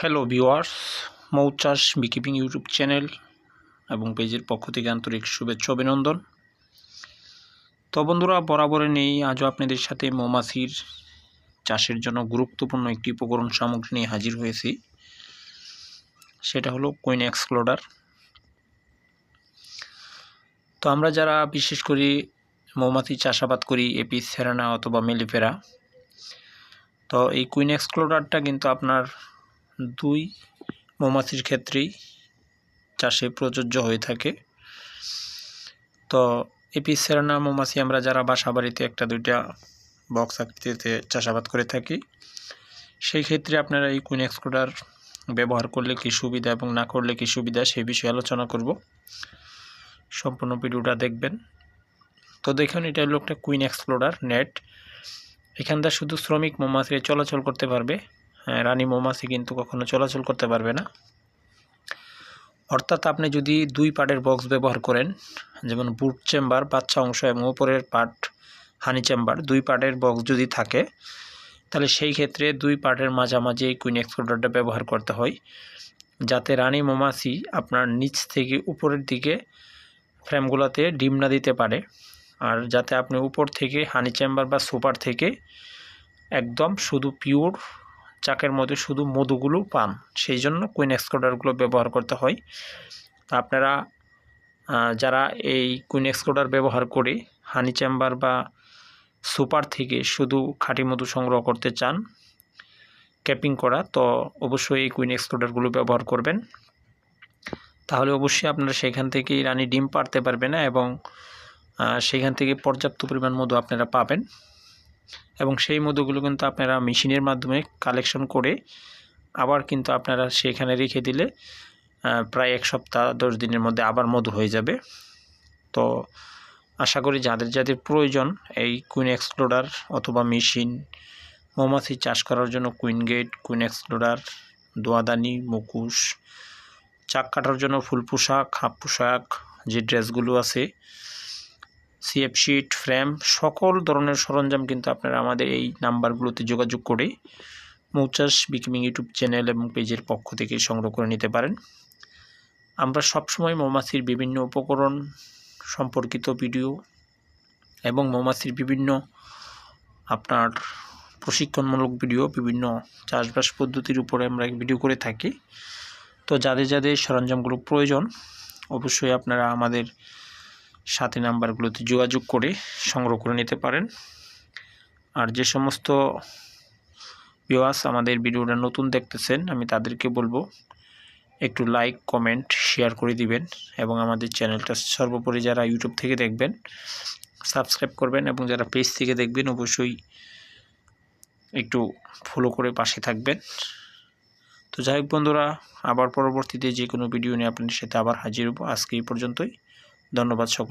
Hello viewers মৌচাষ beekeeping YouTube channel এবং পেজের পক্ষ থেকে আন্তরিক শুভেচ্ছা অভিনন্দন। তো বন্ধুরা বরাবরে নেই, আজও আপনাদের সাথে মৌমাছির চাষের জন্য গুরুত্বপূর্ণ একটি উপকরণ সামগ্রী নিয়ে হাজির হয়েছি। সেটা হলো কুইন এক্সক্লোডার তো আমরা যারা বিশেষ করে মৌমাছি চাষাবাদ করি এপি সেরানা অথবা মেলিফেরা, তো এই কুইন এক্সক্লোডারটা কিন্তু আপনার দুই, মৌমাছির ক্ষেত্রেই চাষে প্রযোজ্য হয়ে থাকে। তো এপিসেরানা মৌমাছি আমরা যারা বাসা বাড়িতে একটা, দুইটা বক্স আকৃতিতে চাষাবাদ করে থাকি, সেই ক্ষেত্রে আপনারা এই কুইন এক্সক্লোডার ব্যবহার করলে কি সুবিধা এবং না করলে কি সুবিধা সেই বিষয়ে আলোচনা করব। সম্পূর্ণ ভিডিওটা দেখবেন। তো দেখুন, এটা হলো একটা কুইন এক্সপ্লোডার নেট। এখানটা শুধু শ্রমিক মৌমাছি চলাচল করতে পারবে রানী মৌমাছি কিন্তু কখনো চলাচল করতে পারবে না। অর্থাৎ আপনি যদি দুই পার্টের বক্স ব্যবহার করেন, যেমন বুট চেম্বার বাচ্চা অংশ এবং উপরের পার্ট হানি চেম্বার দুই পার্টের বক্স যদি থাকে, তাহলে সেই ক্ষেত্রে দুই পার্টের মাঝামাঝি এই কুইন এক্সপ্লোডারটা ব্যবহার করতে হয়, যাতে রানী মৌমাছি আপনার নিচ থেকে উপরের দিকে ফ্রেমগুলোতে ডিম না দিতে পারে, আর যাতে আপনি উপর থেকে হানি চেম্বার বা সুপার থেকে একদম শুধু পিওর চাকের মধ্যে শুধু মধুগুলো পান, সেই জন্য কুইন এক্সকোডারগুলো ব্যবহার করতে হয়। আপনারা যারা এই কুইন এক্সকোডার ব্যবহার করে হানি চেম্বার বা সুপার থেকে শুধু খাঁটি মধু সংগ্রহ করতে চান ক্যাপিং করা, তো অবশ্যই এই কুইন এক্সকোডারগুলো ব্যবহার করবেন। তাহলে অবশ্যই আপনারা সেখান থেকে রানী ডিম পারতে পারবে না এবং সেখান থেকে পর্যাপ্ত পরিমাণ মধু আপনারা পাবেন। এবং সেই মধুগুলো কিন্তু আপনারা মেশিনের মাধ্যমে কালেকশন করে আবার কিন্তু আপনারা সেখানে রেখে দিলে প্রায় এক সপ্তাহ, দশ দিনের মধ্যে আবার মধু হয়ে যাবে। তো আশা করি যাদের যাদের প্রয়োজন এই কুইন এক্সপ্লোডার অথবা মেশিন, মৌমাছি চাষ করার জন্য কুইন গেট কুইন এক্সপ্লোডার দোয়াদানি মুকুশ চাক কাটার জন্য ফুল পোশাক হাফ পোশাক যে ড্রেসগুলো আছে সিএফ শিট, ফ্রেম, সকল ধরনের সরঞ্জাম কিন্তু আপনারা আমাদের এই নাম্বারগুলোতে যোগাযোগ করে মৌচাষ বিকিমিং ইউটিউব চ্যানেল এবং পেজের পক্ষ থেকে সংগ্রহ করে নিতে পারেন। আমরা সবসময় মৌমাছির বিভিন্ন উপকরণ সম্পর্কিত ভিডিও এবং মৌমাছির বিভিন্ন আপনার প্রশিক্ষণমূলক ভিডিও, বিভিন্ন চাষবাস পদ্ধতির উপরে আমরা ভিডিও করে থাকি। তো যাদের যাদের সরঞ্জামগুলো প্রয়োজন, অবশ্যই আপনারা আমাদের সাথে নাম্বারগুলোতে যোগাযোগ করে সংগ্রহ করে নিতে পারেন। আর যে সমস্ত ভিওয়াস আমাদের ভিডিওটা নতুন দেখতেছেন, আমি তাদেরকে বলব, একটু লাইক কমেন্ট শেয়ার করে দিবেন এবং আমাদের চ্যানেলটা সর্বোপরি যারা ইউটিউব থেকে দেখবেন সাবস্ক্রাইব করবেন এবং যারা পেজ থেকে দেখবেন অবশ্যই একটু ফলো করে পাশে থাকবেন। তো যাই হোক বন্ধুরা, আবার পরবর্তীতে যে কোনো ভিডিও নিয়ে আপনাদের সাথে আবার হাজির হব। আজকে এই পর্যন্তই। ধন্যবাদ সকল